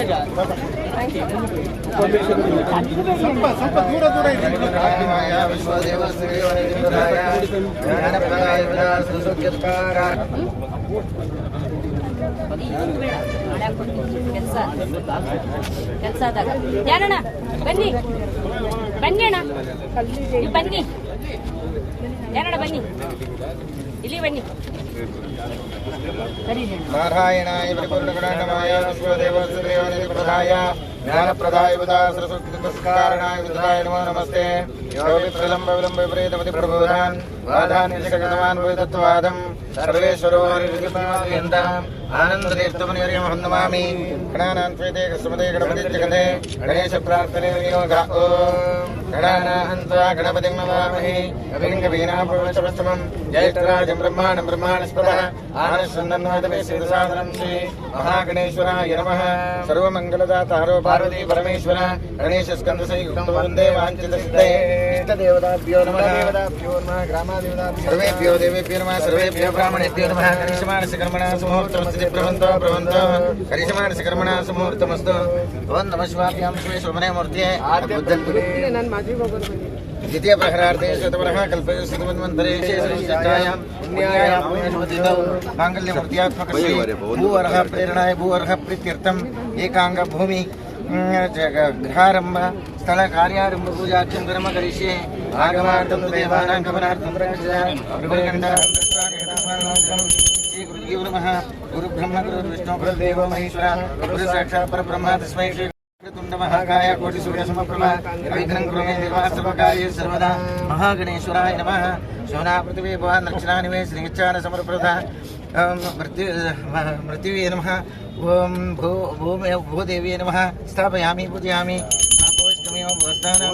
ಅಲ್ಲ ಸ್ವಲ್ಪ ದೂರ ದೂರ ಕೆಲಸ ಕೆಲಸ ಆದಾಗ ಯಾರಣ್ಣ ಬನ್ನಿ ಬನ್ನಿ ಅಣ್ಣ ಬನ್ನಿ ಯಾರಣ್ಣ ಬನ್ನಿ ಇಲ್ಲಿ ಬನ್ನಿ నారాయణాయ పరిపూర్ణగుణాయ విశ్వదేవసుదేవాయ జ్ఞానప్రదాయ ఉదాసరస్కారణాయ విధాయ నమో నమస్తే. యోగిప్రలంబ విలంబ విపరీతమతి ప్రబోధాన్. వాదాన్ నిజగతవాన్ వేదత్వాదం సర్వేశ్వరో ఆనందతీర్థమునిర్యమహన్నమామి గణానాన్ ప్రీతే కృష్ణమతే గణపతి జగతే గణేశ ప్రార్థనే వినియోగ. ఓం గణానాహం త్వా గణపతిం నమామహే కవిం కవీనా పరమశవస్తమం బ్రహ్మాణం బ్రహ్మాణం. ಪ್ರಾಣಸ್ಪದಃ ಆನಶ್ವನ್ನನ್ವಾದಮೇ ಶ್ರೀ ಮಹಾಗಣೇಶ್ವರಾಯ ನಮಃ ಸರ್ವಮಂಗಲದಾತಾರೋ ಪಾರ್ವತಿ ಪರಮೇಶ್ವರ ಗಣೇಶ ಸ್ಕಂದ ಸಂಯುಕ್ತಂ ವಂದೇ ವಾಂಚಿತ ಸಿದ್ಧೇ ಇಷ್ಟದೇವತಾಭ್ಯೋ ನಮಃ ನಮಃ ಗ್ರಾಮಾದೇವತಾಭ್ಯೋ ಸರ್ವೇಭ್ಯೋ ದೇವೇಭ್ಯೋ ನಮಃ ಸರ್ವೇಭ್ಯೋ ಬ್ರಾಹ್ಮಣೇಭ್ಯೋ ನಮಃ ಕರಿಷಮಾನಸ ಕರ್ಮಣ ಸುಮೂರ್ತಮಸ್ತಿ ಪ್ರವಂತೋ ಪ್ರವಂತೋ ಕರಿಷಮಾನಸ ಕರ್ಮಣ ಸುಮೂರ್ತಮಸ್ತು ನಮಃ ಶಿವಾಭ್ಯಾಂ ಮೂರ್ತಿಯೇ द्वितीयप्रहरार्थे शतवरः कल्पय श्रीमन्मन्धरे चेष्टायां पुण्यायां पुण्यनुमतितौ माङ्गल्यमूर्त्यात्मकस्य भूवरः प्रेरणाय भूवरः प्रीत्यर्थम् एकाङ्गभूमि गृहारम्भ स्थलकार्यारम्भ पूजार्थं कर्म करिष्ये आगमार्थं देवानां गमनार्थं श्रीगुरुजीव गुरुब्रह्म गुरुर्विष्णु गुरुदेवो महेश्वरः गुरुसाक्षात् परब्रह्म तस्मै श्री महाकाय कोटिसूर्यसमप्रभा रवीन्द्रं कुरुमे सर्वदा। महागणेश्वराय नमः। शोना पृथिवी भवान् दक्षिणानि मे श्रीविच्चानसमर्प्रदा मृत्यु मृत्युवे नमः। ॐ भू, भूमे भूदेवी नमः। स्थापयामि, पूजयामि। भवस्तानां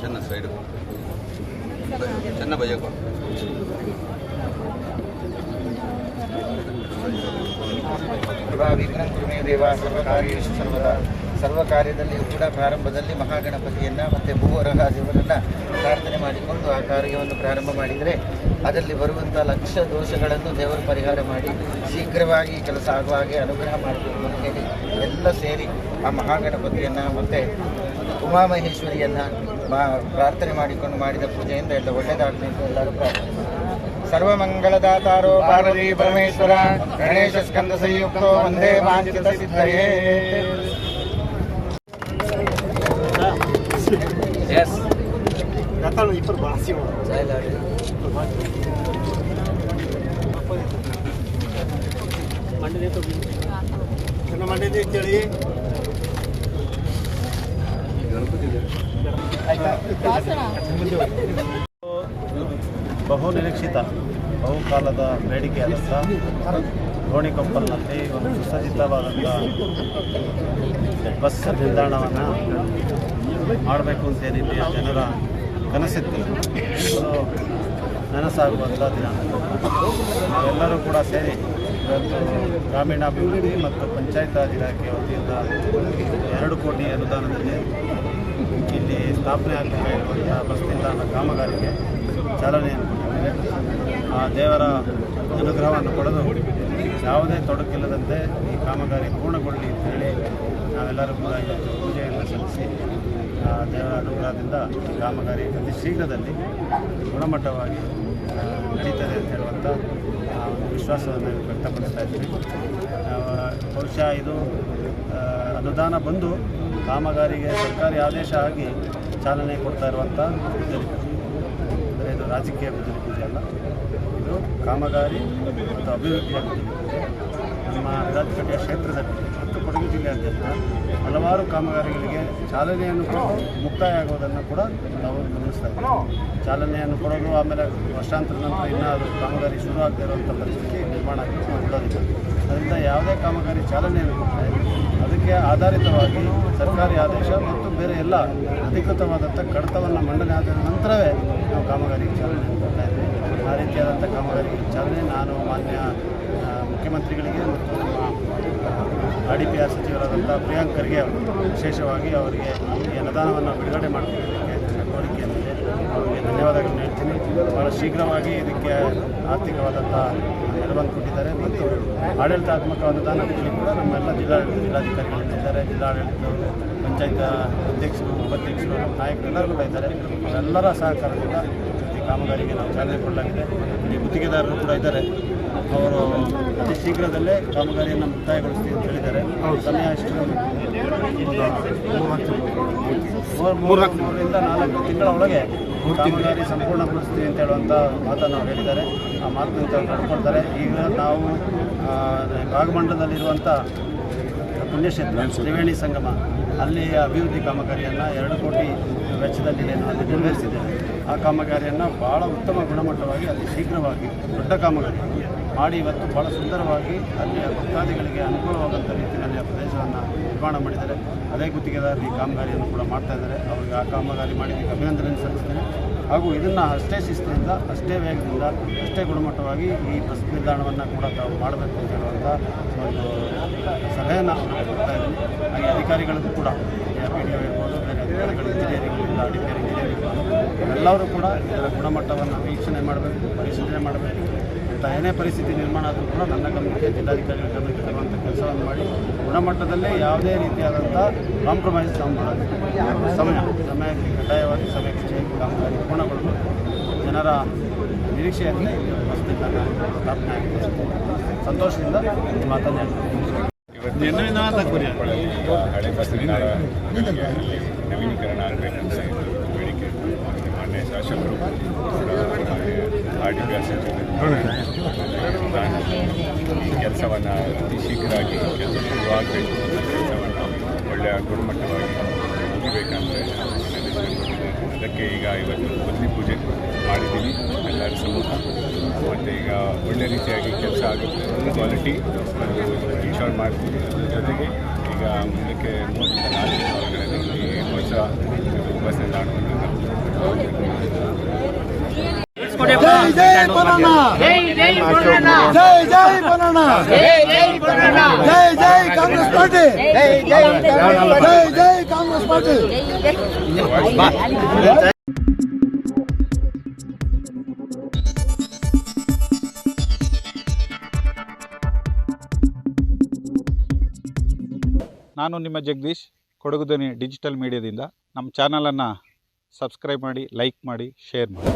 ಚೆನ್ನ ಸೈಡು ಚೆನ್ನ ಬಯ್ಯಕ್ಕೋ ವಿಘ್ನಂ ಕುರುಮೇ ದೇವ ಸರ್ವಕಾರ್ಯೇಷು ಸರ್ವದಾ ಸರ್ವ ಕಾರ್ಯದಲ್ಲಿಯೂ ಕೂಡ ಪ್ರಾರಂಭದಲ್ಲಿ ಮಹಾಗಣಪತಿಯನ್ನು ಮತ್ತೆ ಭೂವರಹ ದೇವರನ್ನ ಪ್ರಾರ್ಥನೆ ಮಾಡಿಕೊಂಡು ಆ ಕಾರ್ಯವನ್ನು ಪ್ರಾರಂಭ ಮಾಡಿದರೆ ಅದರಲ್ಲಿ ಬರುವಂಥ ಲಕ್ಷ ದೋಷಗಳನ್ನು ದೇವರು ಪರಿಹಾರ ಮಾಡಿ ಶೀಘ್ರವಾಗಿ ಕೆಲಸ ಆಗುವ ಹಾಗೆ ಅನುಗ್ರಹ ಮಾಡಬೇಕು ಹೇಳಿ ಎಲ್ಲ ಸೇರಿ ಆ ಮಹಾಗಣಪತಿಯನ್ನು ಮತ್ತೆ ಉಮಾಮಹೇಶ್ವರಿಯನ್ನು ಮಾ- ಪ್ರಾರ್ಥನೆ ಮಾಡಿಕೊಂಡು ಮಾಡಿದ ಪೂಜೆಯಿಂದ ಎಲ್ಲ ಒಳ್ಳೆಯದಾಗಲಿ ಅಂತ ಎಲ್ಲರೂ ಪ್ರಾರ್ಥನೆ. ಸರ್ವ ಸರ್ವಮಂಗಲದಾತಾರೋ ಪಾರ್ವತಿ ಪರಮೇಶ್ವರ, ಗಣೇಶ ಸ್ಕಂದ ಸಂಯುಕ್ತೋ, ವಂದೇ ಮಾಂಚಿತ ಸಿದ್ಧಯೇ. ಮಂಡ್ಯದ ಅಂತೇಳಿ ಬಹು ನಿರೀಕ್ಷಿತ ಬಹುಕಾಲದ ಬೇಡಿಕೆಯಾದಂಥ ಗೋಣಿಕೊಪ್ಪಲ್ನಲ್ಲಿ ಒಂದು ಸುಸಜ್ಜಿತವಾದಂಥ ಬಸ್ ನಿಲ್ದಾಣವನ್ನು ಮಾಡಬೇಕು ಅಂತೇನಿದೆ ಜನರ ಕನಸಿತ್ತು. ಅದು ನನಸಾಗುವಂಥ ದಿನ. ನಾವೆಲ್ಲರೂ ಕೂಡ ಸೇರಿ ಇವತ್ತು ಗ್ರಾಮೀಣಾಭಿವೃದ್ಧಿ ಮತ್ತು ಪಂಚಾಯತ್ ರಾಜ್ ಇಲಾಖೆ ವತಿಯಿಂದ ಎರಡು ಕೋಟಿ ಅನುದಾನದಲ್ಲಿ ಇಲ್ಲಿ ಸ್ಥಾಪನೆ ಆಗಬೇಕಾಗಿರುವಂಥ ಬಸ್ ನಿಲ್ದಾಣ ಕಾಮಗಾರಿಗೆ ಚಾಲನೆಯನ್ನು ಕೊಟ್ಟಿದ್ದೇವೆ ಆ ದೇವರ ಅನುಗ್ರಹವನ್ನು ಪಡೆದು ಯಾವುದೇ ತೊಡಕಿಲ್ಲದಂತೆ ಈ ಕಾಮಗಾರಿ ಪೂರ್ಣಗೊಳ್ಳಲಿ ಅಂತೇಳಿ ನಾವೆಲ್ಲರೂ ಕೂಡ ಇವತ್ತು ಪೂಜೆಯನ್ನು ಸಲ್ಲಿಸಿ ದೇವರ ಅನುಗ್ರಹದಿಂದ ಕಾಮಗಾರಿ ಅತಿ ಶೀಘ್ರದಲ್ಲಿ ಗುಣಮಟ್ಟವಾಗಿ ನಡೀತದೆ ಅಂತ ಹೇಳುವಂಥ ಒಂದು ವಿಶ್ವಾಸವನ್ನು ವ್ಯಕ್ತಪಡಿಸ್ತಾ ಇದ್ದೀವಿ. ಬಹುಶಃ ಇದು ಅನುದಾನ ಬಂದು ಕಾಮಗಾರಿಗೆ ಸರ್ಕಾರಿ ಆದೇಶ ಆಗಿ ಚಾಲನೆ ಕೊಡ್ತಾ ಇರುವಂಥ ಗುದ್ದಲಿ ಅಂದರೆ ಇದು ರಾಜಕೀಯ ಗುದ್ದಲಿ ಪೂಜೆ ಅಲ್ಲ. ಇದು ಕಾಮಗಾರಿ ಮತ್ತು ಅಭಿವೃದ್ಧಿಯ ಗುದ್ದಲಿ ನಮ್ಮ ವಿರಾಜಪೇಟೆಯ ಕ್ಷೇತ್ರದಲ್ಲಿ. ಕೊಡಗು ಜಿಲ್ಲೆಯಾದ್ಯಂತ ಹಲವಾರು ಕಾಮಗಾರಿಗಳಿಗೆ ಚಾಲನೆಯನ್ನು ಕೊಟ್ಟು ಮುಕ್ತಾಯ ಆಗೋದನ್ನು ಕೂಡ ನಾವು ಗಮನಿಸ್ತಾ ಇದ್ದೀವಿ. ಚಾಲನೆಯನ್ನು ಕೊಡೋದು ಆಮೇಲೆ ವರ್ಷಾಂತರ ನಂತರ ಇನ್ನೂ ಅದು ಕಾಮಗಾರಿ ಶುರು ಆಗದೇ ಇರುವಂಥ ಪರಿಸ್ಥಿತಿ ನಿರ್ಮಾಣ ಆಗುತ್ತೆ ಅದರಿಂದ ಯಾವುದೇ ಕಾಮಗಾರಿ ಚಾಲನೆಯನ್ನು ಕೊಟ್ಟರೆ ಅದಕ್ಕೆ ಆಧಾರಿತವಾಗಿ ಸರ್ಕಾರಿ ಆದೇಶ ಮತ್ತು ಬೇರೆ ಎಲ್ಲ ಅಧಿಕೃತವಾದಂಥ ಕಡತವನ್ನು ಮಂಡನೆ ಆದ ನಂತರವೇ ನಾವು ಕಾಮಗಾರಿಗೆ ಚಾಲನೆ ಕೊಡ್ತಾ ಇದ್ದೀವಿ. ಆ ರೀತಿಯಾದಂಥ ಕಾಮಗಾರಿಗೆ ಚಾಲನೆ ನಾನು ಮಾನ್ಯ ಮುಖ್ಯಮಂತ್ರಿಗಳಿಗೆ ಮತ್ತು ಆರ್ ಡಿ ಪಿ ಆರ್ ಸಚಿವರಾದಂಥ ಪ್ರಿಯಾಂಕ್ ಖರ್ಗೆ ಅವರು ವಿಶೇಷವಾಗಿ ಅವರಿಗೆ ಈ ಅನುದಾನವನ್ನು ಬಿಡುಗಡೆ ಮಾಡಿಕೊಳ್ಳೋದಕ್ಕೆ ಕೋರಿಕೆ ಅವರಿಗೆ ಧನ್ಯವಾದಗಳನ್ನು ಹೇಳ್ತೀನಿ. ಭಾಳ ಶೀಘ್ರವಾಗಿ ಇದಕ್ಕೆ ಆರ್ಥಿಕವಾದಂಥ ನೆರವನ್ನು ಕೊಟ್ಟಿದ್ದಾರೆ ಮತ್ತು ಆಡಳಿತಾತ್ಮಕ ಅನುದಾನ ಕೂಡ ನಮ್ಮೆಲ್ಲ ಜಿಲ್ಲಾ ಜಿಲ್ಲಾಧಿಕಾರಿಗಳಿದ್ದಾರೆ ಜಿಲ್ಲಾಡಳಿತದವರು, ಪಂಚಾಯತ್ ಅಧ್ಯಕ್ಷರು, ಉಪಾಧ್ಯಕ್ಷರು, ನಮ್ಮ ನಾಯಕರು ಎಲ್ಲರೂ ಕೂಡ ಇದ್ದಾರೆ. ಎಲ್ಲರ ಸಹಕಾರದಿಂದ ಈ ಕಾಮಗಾರಿಗೆ ನಾವು ಚಾಲನೆ ಕೊಡಲಾಗಿದೆ. ಇಲ್ಲಿ ಗುತ್ತಿಗೆದಾರರು ಕೂಡ ಇದ್ದಾರೆ. ಅವರು ಅತಿ ಶೀಘ್ರದಲ್ಲೇ ಕಾಮಗಾರಿಯನ್ನು ಮುಕ್ತಾಯಗೊಳಿಸ್ತೀವಿ ಅಂತ ಹೇಳಿದ್ದಾರೆ. ಸಮಯ ಮೂರು ಮೂರರಿಂದ ನಾಲ್ಕು ತಿಂಗಳ ಒಳಗೆ ಕಾಮಗಾರಿ ಸಂಪೂರ್ಣಗೊಳಿಸ್ತೀವಿ ಅಂತ ಹೇಳುವಂಥ ಮಾತನ್ನು ಅವ್ರು ಹೇಳಿದ್ದಾರೆ. ಆ ಮಾತನ್ನು ಕಳ್ಕೊಳ್ತಾರೆ ಈಗ ನಾವು ಭಾಗಮಂಡಲದಲ್ಲಿರುವಂಥ ಪುಣ್ಯಕ್ಷೇತ್ರ ತ್ರಿವೇಣಿ ಸಂಗಮ. ಅಲ್ಲಿ ಅಭಿವೃದ್ಧಿ ಕಾಮಗಾರಿಯನ್ನು ಎರಡು ಕೋಟಿ ವೆಚ್ಚದಲ್ಲಿ ಏನು ಅಲ್ಲಿ ನೆರವೇರಿಸಿದ್ದೇವೆ. ಆ ಕಾಮಗಾರಿಯನ್ನು ಭಾಳ ಉತ್ತಮ ಗುಣಮಟ್ಟವಾಗಿ ಅತಿ ಶೀಘ್ರವಾಗಿ ದೊಡ್ಡ ಕಾಮಗಾರಿ. ಮಾಡಿ ಇವತ್ತು ಭಾಳ ಸುಂದರವಾಗಿ ಅಲ್ಲಿಯ ಭಕ್ತಾದಿಗಳಿಗೆ ಅನುಕೂಲವಾದಂಥ ರೀತಿಯಲ್ಲಿ ಆ ಪ್ರದೇಶವನ್ನು ನಿರ್ಮಾಣ ಮಾಡಿದ್ದಾರೆ. ಅದೇ ಗುತ್ತಿಗೆದಾರರು ಈ ಕಾಮಗಾರಿಯನ್ನು ಕೂಡ ಮಾಡ್ತಾ ಇದ್ದಾರೆ. ಅವರಿಗೆ ಆ ಕಾಮಗಾರಿ ಮಾಡಿದ್ದಕ್ಕೆ ಅಭಿನಂದನೆ ಸಲ್ಲಿಸ್ತೇನೆ. ಹಾಗೂ ಇದನ್ನು ಅಷ್ಟೇ ಶಿಸ್ತಿನಿಂದ, ಅಷ್ಟೇ ವೇಗದಿಂದ, ಅಷ್ಟೇ ಗುಣಮಟ್ಟವಾಗಿ ಈ ಬಸ್ ನಿಲ್ದಾಣವನ್ನು ಕೂಡ ತಾವು ಮಾಡಬೇಕು ಅಂತ ಹೇಳುವಂಥ ಒಂದು ಸಲಹೆಯನ್ನು ನಾನು ಕೊಡ್ತಾ ಇದ್ದೀನಿ. ಹಾಗೆ ಅಧಿಕಾರಿಗಳಿಗೂ ಕೂಡ ಪಿ ಡಿ ಒ ಇರ್ಬೋದು, ಬೇರೆ ಅಧಿಕಾರಿಗಳು ಇಂಜಿನಿಯರಿಂಗ್ ಇಲ್ಲ ಅಧಿಕಾರಿ ಇಂಜಿನಿಯರಿಂಗ್ ಎಲ್ಲರೂ ಕೂಡ ಇದರ ಗುಣಮಟ್ಟವನ್ನು ವೀಕ್ಷಣೆ ಮಾಡಬೇಕು, ಪರಿಶೀಲನೆ ಮಾಡಬೇಕು. ಅಂತ ಏನೇ ಪರಿಸ್ಥಿತಿ ನಿರ್ಮಾಣ ಆದರೂ ಕೂಡ ನನ್ನ ಗಮನಕ್ಕೆ ಜಿಲ್ಲಾಧಿಕಾರಿಗಳ ಗಮನಕ್ಕೆ ತರುವಂಥ ಕೆಲಸವನ್ನು ಮಾಡಿ ಗುಣಮಟ್ಟದಲ್ಲೇ ಯಾವುದೇ ರೀತಿಯಾದಂಥ ಕಾಂಪ್ರಮೈಸ್ ನಾವು ಮಾಡೋದು ಸಮಯ ಸಮಯಕ್ಕೆ ಕಡ್ಡಾಯವಾಗಿ ಸಮಯಕ್ಕೆ ಕಾಮಗಾರಿ ಪೂರ್ಣಗೊಳ್ಳಬೇಕು ಜನರ ನಿರೀಕ್ಷೆಯಲ್ಲಿ ವಸತಿ ಸ್ಥಾಪನೆ ಆಗಿದೆ ಸಂತೋಷದಿಂದ ಈಗ ಹಳೆ ಬಸ್ ನಿಲ್ದಾಣ ನವೀಕರಣ ಆಗಬೇಕಂತ ಬೇಡಿಕೆ ಮಾನ್ಯ ಶಾಸಕರು ಆರ್ ಡಿ ಪಿ ಈ ಕೆಲಸವನ್ನು ಅತಿ ಶೀಘ್ರವಾಗಿ ಕೆಲಸ ಶುರುವಾಗಬೇಕು. ಕೆಲಸವನ್ನು ಒಳ್ಳೆಯ ಗುಣಮಟ್ಟವಾಗಿ ಮುಗಿಬೇಕಂತ ಅದಕ್ಕೆ ಈಗ ಇವತ್ತು ಬದಲಿ ಪೂಜೆ ಮಾಡಿದ್ದೀನಿ. ಎಲ್ಲರ ಸಮೂಹ. ಮತ್ತು ಈಗ ಒಳ್ಳೆ ರೀತಿಯಾಗಿ ಕೆಲಸ ಆಗುತ್ತೆ. ಕ್ವಾಲಿಟಿ ಇನ್ಶೋರ್ ಮಾಡ್ತೀವಿ. ಜೊತೆಗೆ ಈಗ ಮುಂದಕ್ಕೆ ಮೂರು ನಾಲ್ಕು ಈ ಹೊಸ ಬಸ್ ನಿಲ್ದಾಣವನ್ನು ಜೈ ಜೈ ಜೈ ಜೈ ಬರೋಣ ಜೈ ಜೈ ಕಾಂಗ್ರೆಸ್ ಪಾರ್ಟಿ. ಜೈ ಜೈ ಕಾಂಗ್ರೆಸ್ ಪಾರ್ಟಿ. ನಾನು ನಿಮ್ಮ ಜಗದೀಶ್ ಕೊಡಗುದನಿ ಧ್ವನಿ ಡಿಜಿಟಲ್ ಮೀಡಿಯಾದಿಂದ. ನಮ್ಮ ಚಾನಲನ್ನು ಸಬ್ಸ್ಕ್ರೈಬ್ ಮಾಡಿ ಲೈಕ್ ಮಾಡಿ ಶೇರ್ ಮಾಡಿ.